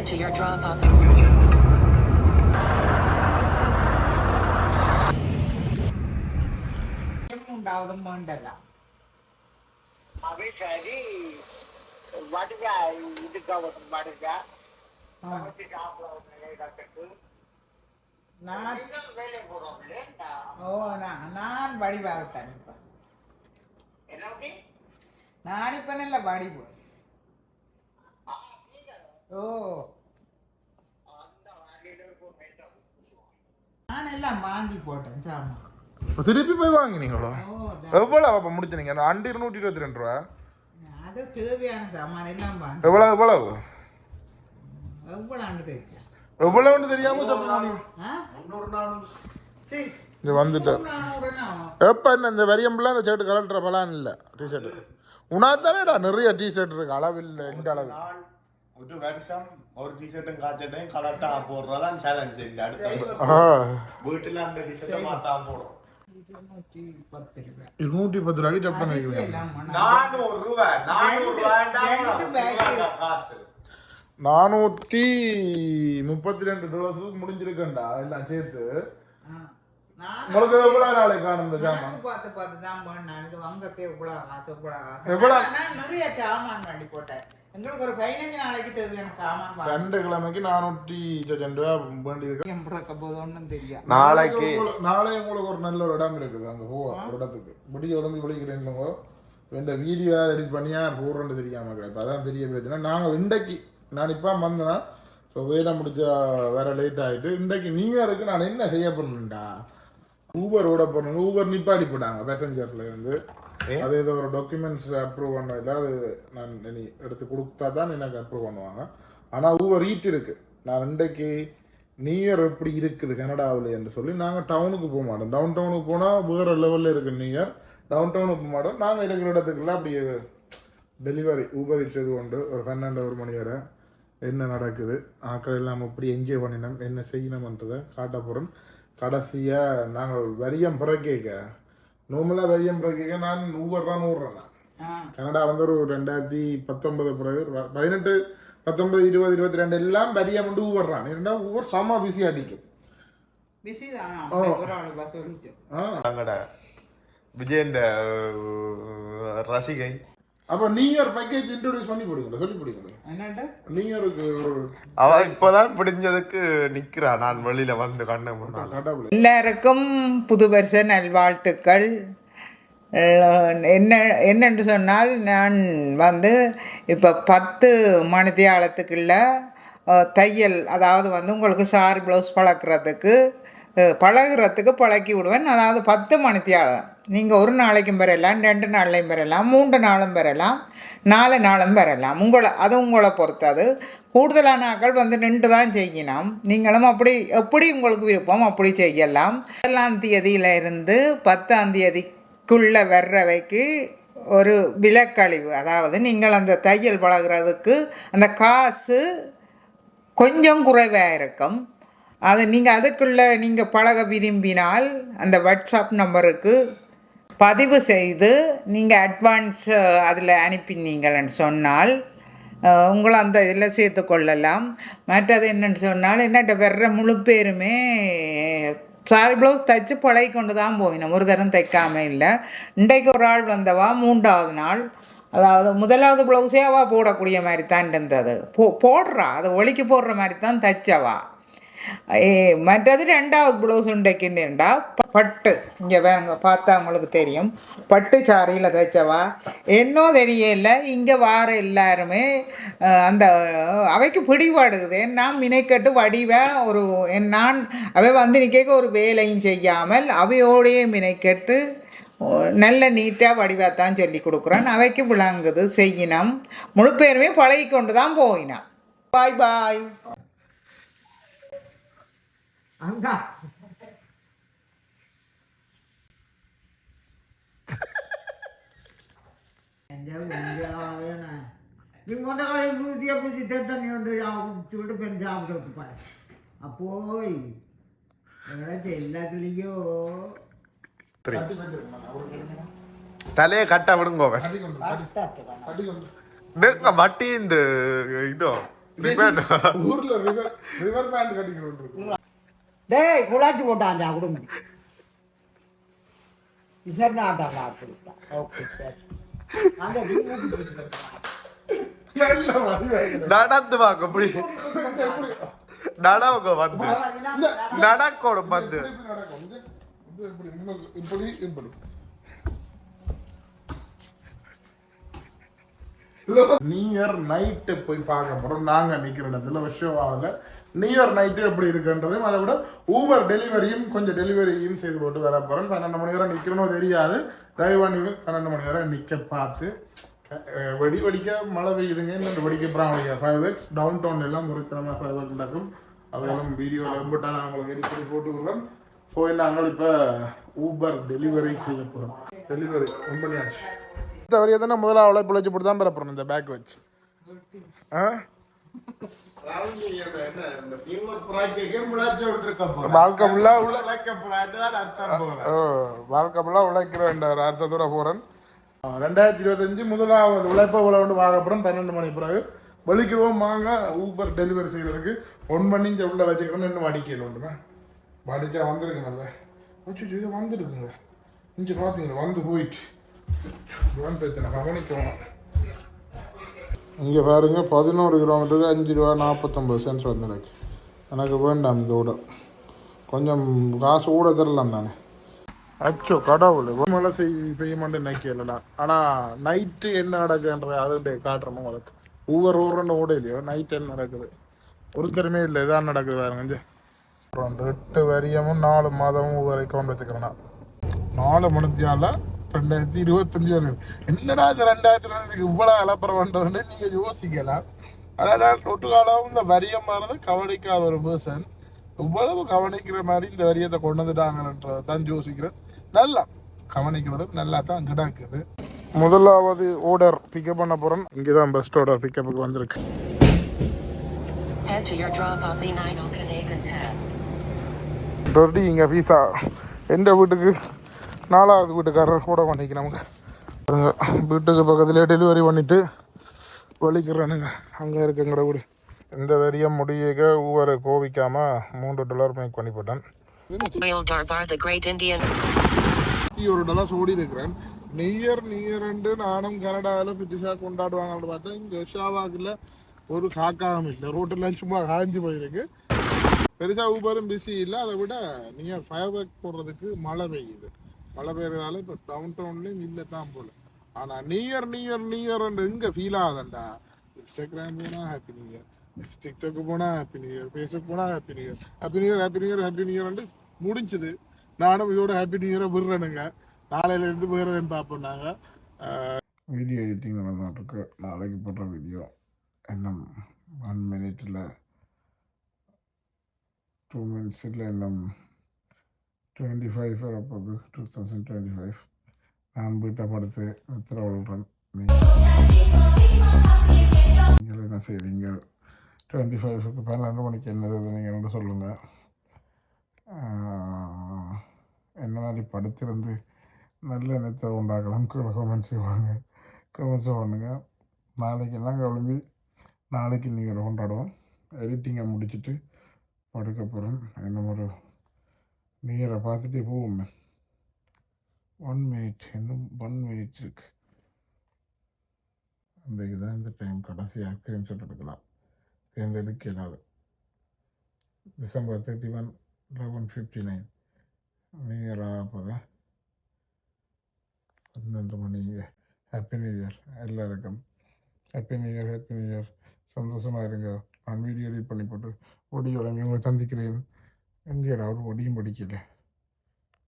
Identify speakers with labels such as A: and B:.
A: head to your drop-off.
B: மூன்றாவது மண்டலா
C: அது சரி வடுகா இதுக்கா ஒரு வடுகா
B: நான்
C: வேலை போறோம் இல்லையா
B: ஓ நான் நான் வடிவாக
C: தனிப்பேன்
B: நான் இப்ப நல்ல வடிவு ஓ நான் எல்லாம் வாங்கி போட்டேன் சாமான்
D: திருப்பி போய் வாங்கினீங்களோ? எவ்வளோ அப்போ முடிச்சினீங்க அண்டு இருநூற்றி இருபத்தி ரெண்டு ரூபா?
B: அது தேவையான சாமான் எல்லாம் வாங்க
D: எவ்வளோ எவ்வளவு?
B: எவ்வளோ தெரியும்
D: எவ்வளவுன்னு தெரியாம
B: சரி
D: இங்க வந்துட்டேன். எப்போ என்ன இந்த வரியம்பெல்லாம் இந்த ஷர்ட் கலட்டுற பலான் இல்லை டிஷர்ட் உனத்தானேடா நிறைய டிஷர்ட் இருக்கு அளவில்லை இந்த அளவு.
E: ஒரு வருஷம் ஒரு டிஷர்ட்டும் காய்ச்சட்டையும் கலட்டா போடுறதான் சேலஞ்ச் இந்த அடுத்த
D: ஆ
E: வீட்டுல அந்த டிஷர்ட்டை மாத்தா போடும்
B: இருநூற்றி பத்து
D: ரூபாய்க்கு பண்ணிக்கிறேன்
E: நானூறு ரூபாய் நானூறு. ரூபாய் காசு
D: நானூற்றி முப்பத்தி ரெண்டு டாலர்ஸுக்கு முடிஞ்சிருக்கேன்டா எல்லாம் சேர்த்து. உங்களுக்கு எவ்வளோ நாளைக்கு காணும் இந்த ஜாமான்?
B: பார்த்து பார்த்து தான் பண்ணேன். இது வாங்கத்தே இவ்வளவு காசு? நான் நிறைய சாமான் வண்டி போட்டேன் எங்களுக்கு ஒரு பதினஞ்சு நாளைக்கு தேவையான சாமான் வாங்க
D: ரெண்டு கிழமைக்கு நானூற்றி ரெண்டு ரூபா வேண்டி இருக்கு
B: எம்பிறக்க போது ஒன்றும் தெரியாது
E: நாளைக்கு
D: நாளை உங்களுக்கு ஒரு நல்ல ஒரு இடம் இருக்குது அங்கே போவா ஒரு இடத்துக்கு முடி உடம்பு விழிக்கிறேன்னுங்க இந்த வீடியோ எடிட் பண்ணியா போடுறேன்னு தெரியாம கிடையாது அதான் பெரிய பிரச்சனை நாங்கள் இன்றைக்கு நான் இப்போ வந்தேன்னா ஸோ வேலை முடிச்சா வேற லேட் ஆகிட்டு இன்றைக்கு நியூ இயருக்கு நான் என்ன செய்ய பண்ணணும்டா ஊபர் ஓட போனோங்க ஊபர் நிப்பாடி போட்டாங்க பேசஞ்சர்ல இருந்து அது ஏதோ ஒரு டாக்குமெண்ட்ஸ் அப்ரூவ் பண்ண இல்லை அது நான் இனி எடுத்து கொடுத்தா தான் எனக்கு அப்ரூவ் பண்ணுவாங்க. ஆனால் ஒவ்வொரு ஈட் இருக்குது நான் இன்றைக்கு நியூ இயர் எப்படி இருக்குது கனடாவில் என்று சொல்லி நாங்கள் டவுனுக்கு போக மாட்டோம். டவுன் டவுனுக்கு போனால் வேறு லெவலில் இருக்குது நியூ இயர் டவுன் டவுனுக்கு போக மாட்டோம். நாங்கள் இருக்கிற இடத்துக்குலாம் அப்படியே டெலிவரி ஊபர் இட்ஸ் கொண்டு உண்டு. ஒரு பன்னெண்டு ஒரு மணி வரை என்ன நடக்குது? ஆக்கள் எல்லாம் எப்படி என்ஜாய் பண்ணினோம்? என்ன செய்யணும்ன்றதை காட்ட போகிறோம் கடைசியாக நாங்கள் வரியம் பிறக்கேக்க நார்மலாக வரியம் பிறக்கேக்க நான் ஊபர் தான் ஊடுறேன் நான். கனடா வந்து ஒரு ரெண்டாயிரத்தி பத்தொன்பது பிறகு பதினெட்டு பத்தொன்பது இருபது இருபத்தி ரெண்டு எல்லாம் வரியம் வந்து ஊபர்றான் ஏன்னா ஊபர் செம்ம பிஸி அடிக்கும்.
E: விஜயண்ட ரசிகை.
D: அப்போ நியூ இயர் பேக்கேஜ் இன்ட்ரோடியூஸ் பண்ணி போடுங்க சொல்லி போடுங்க.
B: என்னண்டு?
D: நியூ இயருக்கு ஒரு
E: அவ இப்பதான் பிடிஞ்சதுக்கு நிக்கிறா நான் வெளியில வந்து கண்ணு முன்னால
D: கடவுள்.
B: எல்லாருக்கும் புது வருஷ நல்வாழ்த்துக்கள் என்ன என்னென்று சொன்னால் நான் வந்து இப்போ பத்து மணித்தியாலத்துக்குள்ள தையல் அதாவது வந்து உங்களுக்கு சாரி ப்ளவுஸ் பழக்கிறதுக்கு பழகுறதுக்கு பழக்கி விடுவேன். அதாவது பத்து மணித்தியாலம். நீங்கள் ஒரு நாளைக்கும் பெறலாம் ரெண்டு நாள்லையும் பெறலாம் மூன்று நாளும் பெறலாம் நாலு நாளும் பெறலாம் உங்களை அது உங்களை பொறுத்தது. கூடுதலான ஆக்கள் வந்து நின்று தான் செய்யணும். நீங்களும் அப்படி எப்படி உங்களுக்கு விருப்பம் அப்படி செய்யலாம். முதலாம் தேதியில் இருந்து பத்தாம் தேதிக்குள்ளே வர்றவைக்கு ஒரு விலக்கழிவு. அதாவது நீங்கள் அந்த தையல் பழகுறதுக்கு அந்த காசு கொஞ்சம் குறைவாக இருக்கும். அது நீங்கள் அதுக்குள்ளே நீங்கள் பழக விரும்பினால் அந்த வாட்ஸ்அப் நம்பருக்கு பதிவு செய்து நீங்கள் அட்வான்ஸ் அதில் அனுப்பினீங்கள்னு சொன்னால் உங்களை அந்த இதில் சேர்த்து கொள்ளலாம். மற்றது என்னன்னு சொன்னால் என்னட்ட வர்ற முழு பேருமே சாரி ப்ளவுஸ் தைச்சு பழகி கொண்டு தான் போயினோம். ஒரு தரம் தைக்காம இல்லை. இன்றைக்கு ஒரு ஆள் வந்தவா மூன்றாவது நாள். அதாவது முதலாவது ப்ளவுஸே அவள் போடக்கூடிய மாதிரி தான் இருந்தது. போ போடுறா. அதை ஒலிக்கு போடுற மாதிரி தான் தைச்சவா. மற்றது ரெண்டாவது ப்ளவுஸ் உண்டைக்குன்னுண்டா பட்டு இங்கே வேறுங்க பார்த்தா உங்களுக்கு தெரியும் பட்டு சாரியில் தைச்சவா என்னோ தெரியல இங்கே வார எல்லாருமே அந்த அவைக்கு பிடிபாடுகுது நான் மினைக்கட்டு வடிவ ஒரு என் நான் அவை வந்து நிற்க ஒரு வேலையும் செய்யாமல் அவையோடையே மினைக்கட்டு நல்ல நீட்டாக வடிவத்தான் சொல்லி கொடுக்குறேன் அவைக்கு விளங்குது செய்யினம் முழு பேருமே பழகி கொண்டு தான் போயினான் பாய் பாய் அங்கா.
F: நீ முத காலையில் பூத்தியா பூச்சி தண்ணி வந்து சுட்டு பெண் சாப்பிட்டு விட்டுப்பாரு அப்போய் எல்லாத்துலேயோ
E: தலையை கட்ட நெருங்க வட்டி இந்த இதோ
D: ஊர்ல ரிவர் ரிவர் பேண்ட் கட்டிக்கிறோம்
F: டேய் குழாச்சி போட்டான்டா குடும்பம். இசர் நாட்டாண்டா அப்படிட்டா ஓகே சரி.
E: நடந்து வாங்க அப்படி நடவுங்க வந்து. நடக்கணும் வந்து.
D: இப்படி இப்படி முன்னுக்கு இப்படி இப்படி. நியூ இயர் நைட்டு போய் பார்க்க போறோம். நாங்க நிக்கிற இடத்துல விஷயமாவில் நியூ இயர் நைட்டு எப்படி இருக்குன்றதையும் அதை விட ஊபர் டெலிவரியும் கொஞ்சம் டெலிவரியும் செய்து போட்டு வர போகிறோம் பன்னெண்டு மணி நேரம் நிற்கணும் தெரியாது. டிரைவ் பண்ணி பன்னெண்டு மணி நேரம் நிற்க பார்த்து வெடி வெடிக்க மழை பெய்யுதுங்க. இன்னும் வெடிக்க போகிறாங்க ஃபைவ் எக்ஸ் டவுன் டவுன் எல்லாம் முறைத்தனமாக ஃபைவ் எக்ஸ் நடக்கும். அதெல்லாம் வீடியோவில் எம்பிட்டா நான் உங்களுக்கு போட்டு விடுறோம் போய் நாங்கள் இப்போ ஊபர் டெலிவரி செய்ய போகிறோம் டெலிவரி ரொம்ப பண்ணியாச்சு இந்த வரையை தானே முதல்ல அவளை பிழைச்சி போட்டு தான் பெறப்போறோம் இந்த பேக் வச்சு. ஆ? வாழ்க்கை ஓ வாழ்க்கை ஃபுல்லாக உழைக்கிற வேண்டாம் அர்த்தத்தோட போகிறேன் ரெண்டாயிரத்தி இருபத்தஞ்சு முதலாவது உழைப்ப உழவுண்டு வாங்க அப்புறம் பன்னெண்டு மணி பிறகு வெளிக்கிடுவோம் வாங்க ஊபர் டெலிவரி செய்கிறதுக்கு ஒன் பண்ணி இங்கே உள்ள வச்சுக்கிறோன்னு இன்னும் வடிக்கல ஒன்றுமே வடிச்சா வந்திருக்குங்கல்ல அச்சோ இது வந்துருக்குங்க. இங்கே பார்த்தீங்களா வந்து போயிட்டு. பிரச்சனை கவனிக்கணும். இங்கே பாருங்க பதினோரு கிலோமீட்டருக்கு அஞ்சு ரூபா நாற்பத்தொம்பது சென்ட்ஸ் வந்துருக்கு. எனக்கு வேண்டாம் இந்த ஊட. கொஞ்சம் காசு கூட தரலாம் தானே. அச்சோ கடவுள். மழை செய் பெய்ய மாட்டேன் நினைக்கலடா ஆனால் நைட்டு என்ன நடக்குன்ற அதுகிட்ட காட்டுறோம் உங்களுக்கு. ஒவ்வொரு ஊருன்னு ஓட இல்லையோ நைட் என்ன நடக்குது? ஒருத்தருமே இல்லை இதான் நடக்குது பாருங்க இங்க. அப்புறம் எட்டு வரியமும் நாலு மாதமும் ஒவ்வொரு அக்கௌண்ட் வச்சுக்கிறேன்னா நாலு மணித்தியால ரெண்டாயிரத்தி இருபத்தஞ்சு வருது. என்னடா இந்த ரெண்டாயிரத்தி இருபதுக்கு இவ்வளோ அலப்பறம் பண்ணுறதுன்னு நீங்கள் யோசிக்கலாம். அதான் ஒட்டு காலம் இந்த வரியம் மாறது கவனிக்காத ஒரு பர்சன் இவ்வளவு கவனிக்கிற மாதிரி இந்த வரியத்தை கொண்டு வந்துட்டாங்கன்றதை தான் யோசிக்கிறேன். நல்லா கவனிக்கிறது நல்லா தான் கிடக்குது. முதலாவது ஓர்டர் பிக்கப் பண்ண போகிறோம் இங்கே தான் பெஸ்ட் ஆர்டர் பிக்கப்புக்கு வந்திருக்கு.
A: Head to your drop off E9 Okanagan pad.
D: டொர்டி இங்கே பீஸா எந்த வீட்டுக்கு? நாலாவது வீட்டுக்காரர் கூட பண்ணிக்கு நமக்கு பாருங்க, வீட்டுக்கு பக்கத்துலேயே டெலிவரி பண்ணிவிட்டு வலிக்கிறானுங்க. அங்கே இருக்குங்கிற வீடு. இந்த வரியம் முடியக ஒவ்வொரு கோவிக்காமல் மூன்று டாலர் மேக் பண்ணி போட்டேன்.
A: Royal Darbar, the Great Indian.
D: இருபத்தி ஒரு டாலர்ஸ் ஓடி இருக்கிறேன். நியூ இயர் நியூ இயர் ரெண்டு நானும் கனடாவில் பிரிட்டிஷாக கொண்டாடுவாங்க அப்படின்னு பார்த்தா இங்கே ஷாவாக்கில் ஒரு காக்காவும் இல்லை. ரோட்டெல்லாம் சும்மா காய்ஞ்சு போயிருக்கு. பெருசாக ஊபரும் பிஸி இல்லை. அதை விட நியூ இயர் ஃபயர் ஒர்க் போடுறதுக்கு மழை பெய்யுது. மழை பெய்யறதால இப்போ டவுன் டவுன்லேயும் இல்லை தான் போல. ஆனால் new year new year new year எங்கே ஃபீல் ஆகுதுண்டா? இன்ஸ்டாகிராம் போனால் ஹாப்பி நியூ இயர் டிக்டாக் போனால் ஹாப்பி நியூ இயர் ஃபேஸ்புக் போனால் happy new year happy new year happy new year happy new year முடிஞ்சுது. நானும் இதோட ஹாப்பி நியூ இயரை விடுறேனுங்க. நாளையிலேருந்து வேறதுன்னு பார்ப்போம் நாங்கள் வீடியோ எடிட்டிங் நடந்துகிட்ருக்கு நாளைக்கு போடுற வீடியோ இன்னும் ஒன் மினிட்டில் டூ மினிட்ஸில் இன்னும் டுவெண்ட்டி ஃபைவ் வரப்போகுது டூ தௌசண்ட் டுவெண்ட்டி ஃபைவ் நான் வீட்டை படுத்து நித்திர விழுறேன் நீங்கள் என்ன செய்வீங்க டுவெண்ட்டி ஃபைவ்க்கு பன்னெண்டு மணிக்கு என்னது நீங்கள் சொல்லுங்கள் என்ன மாதிரி படுத்திருந்து நல்ல எண்ணத்தை உண்டாக்கலாம் கீழே கமெண்ட் செய்வாங்க கமெண்ட்ஸை பண்ணுங்க. நாளைக்கு எல்லாம் கிளம்பி நாளைக்கு நீங்கள் கொண்டாடுவோம் எடிட்டிங்கை முடிச்சுட்டு படுக்க போகிறோம் என்ன ஒரு நேராக பார்த்துட்டு போவோம். ஒன் மினிட் இன்னும் ஒன் மினிட் இருக்கு. அந்த இதுதான் இந்த டைம் கடைசியாக ஸ்க்ரீன்ஷாட் எடுக்கலாம் இந்த எடுக்கலாது December thirty one eleven fifty nine நேராக அப்போ தான் பன்னெண்டு மணிங்க ஹாப்பி நியூ இயர் எல்லாருக்கும். Happy new year happy new year சந்தோஷமாக இருங்க. நான் வீடியோ எடிட் பண்ணி போட்டு ஒடியோட உங்களை சந்திக்கிறேன். எங்கே ஒரு ஒடியும் படிக்கல.